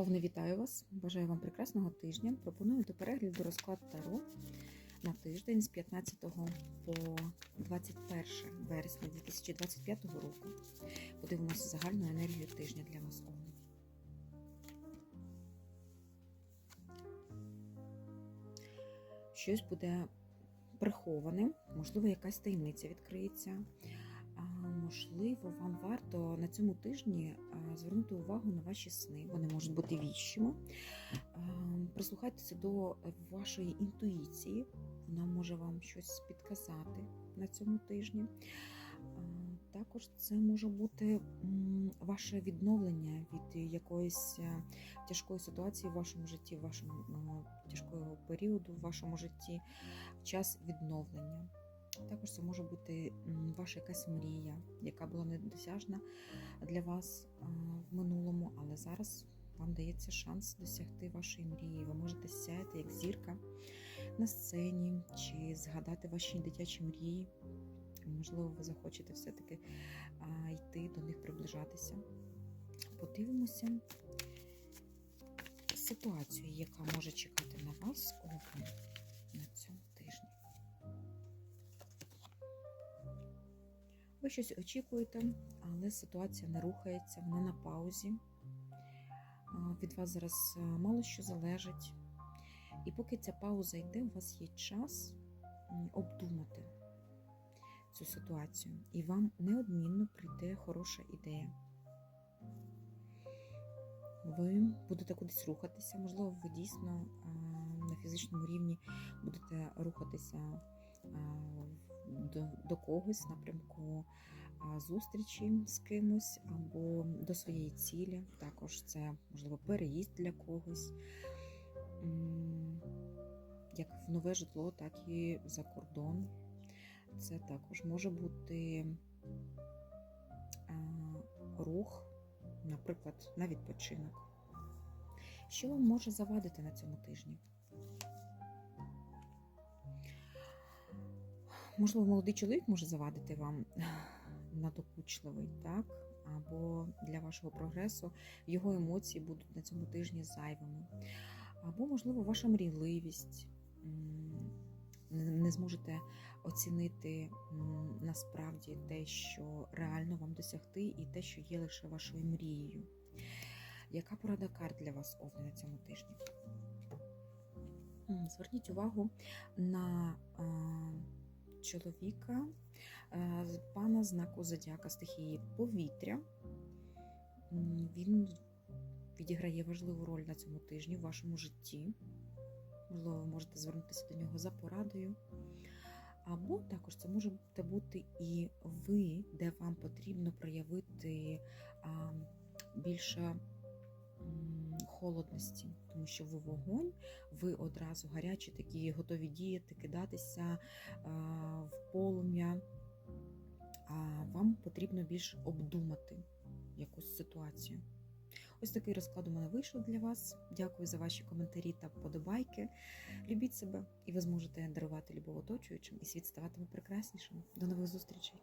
Овни, вітаю вас! Бажаю вам прекрасного тижня. Пропоную до перегляду розклад Таро на тиждень з 15 по 21 вересня 2025 року. Подивимося загальну енергію тижня для вас. Щось буде приховане, можливо, якась таємниця відкриється. Можливо, вам варто на цьому тижні звернути увагу на ваші сни. Вони можуть бути віщими. Прислухайтеся до вашої інтуїції, вона може вам щось підказати на цьому тижні. Також це може бути ваше відновлення від якоїсь е, тяжкої ситуації в вашому житті, в вашому е, тяжкого періоду в вашому житті, час відновлення. Також це може бути ваша якась мрія, яка була недосяжна для вас в минулому, але зараз вам дається шанс досягти вашої мрії. Ви можете сяяти як зірка на сцені чи згадати ваші дитячі мрії. Можливо, ви захочете все-таки йти до них приближатися. Подивимося ситуацію, яка може чекати на вас овни на цьому Ви щось очікуєте, але ситуація не рухається, вона на паузі. Від вас зараз е, мало що залежить. І поки ця пауза йде, у вас є час обдумати цю ситуацію. І вам неодмінно прийде хороша ідея. Ви будете кудись рухатися, можливо, ви дійсно на фізичному рівні будете рухатися до, до когось напрямку зустрічі з кимось або до своєї цілі. Також це можливо переїзд для когось, як в нове житло, так і за кордон. Це також може бути рух, наприклад, на відпочинок. Що вам може завадити на цьому тижні? Можливо, молодий чоловік може завадити вам надокучливий, так? Або для вашого прогресу його емоції будуть на цьому тижні зайвими. Або, можливо, ваша мрійливість. Не зможете оцінити насправді те, що реально вам досягти, і те, що є лише вашою мрією. Яка порада карт для вас овни на цьому тижні? Зверніть увагу на чоловіка, е, з пана знаку зодіака стихії повітря. Він відіграє важливу роль на цьому тижні в вашому житті. Можливо, ви можете звернутися до нього за порадою. Або також це може бути і ви, де вам потрібно проявити більше холодності, тому що ви вогонь, ви одразу гарячі, такі готові діяти, кидатися а, в полум'я. А вам потрібно більш обдумати якусь ситуацію. Ось такий розклад у мене вийшов для вас. Дякую за ваші коментарі та вподобайки. Любіть себе, і ви зможете дарувати любов оточуючим, і світ ставатиме прекраснішим. До нових зустрічей!